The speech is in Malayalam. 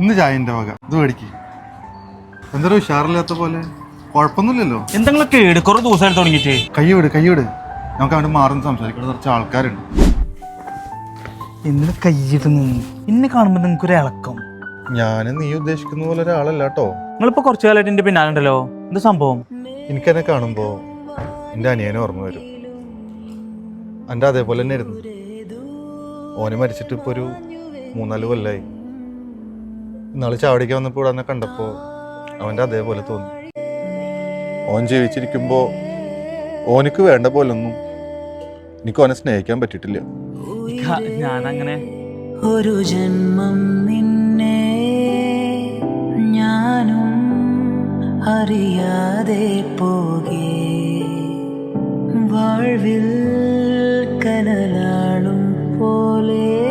ഇന്ന് ചായന്റെ വക. ഇത് മേടിക്ക്. എന്തൊരു ഉഷാറില്ലാത്ത പോലെ? കുഴപ്പമൊന്നുമില്ലല്ലോ. എന്തെങ്കിലുമൊക്കെ കേട് കുറെ ദിവസമായി തുടങ്ങിയിട്ട്. കൈവിട് കൈവിട് നമുക്ക് അവിടെ മാറുന്ന സംസാരിക്കണം കുറച്ച് ആൾക്കാരുണ്ട്. എന്തിനു കൈയിടുന്നു എന്നെ കാണുമ്പോ നിങ്ങൾക്ക് ഒരു ഇളക്കം. ഞാൻ നീ ഉദ്ദേശിക്കുന്ന പോലെ ഒരാളല്ല കേട്ടോ. നിങ്ങളിപ്പോ കുറച്ചു കാലമായിട്ട് എന്റെ പിന്നാലുണ്ടല്ലോ. എന്ത് സംഭവം? എനിക്കെന്നെ കാണുമ്പോ എന്റെ അനിയനെ ഓർമ്മ വരും. എന്റെ അതേപോലെ തന്നെ ആയിരുന്നു. ഓനെ മരിച്ചിട്ട് ഇപ്പൊ ഒരു മൂന്നാൽ കൊല്ലായി. നാളെ ചാവടിക്ക് വന്നപ്പോൾ ഇവിടെ കണ്ടപ്പോ അവന്റെ അതേപോലെ തോന്നി. ഓൻ ജീവിച്ചിരിക്കുമ്പോ ഓനക്ക് വേണ്ട പോലൊന്നും എനിക്ക് ഓനെ സ്നേഹിക്കാൻ പറ്റിട്ടില്ല ഞാനങ്ങനെ ഒരു ജന്മം നിന്നെ ഞാനും അറിയാതെ പോകേ. வாழ்வில் கனலாளும் போலே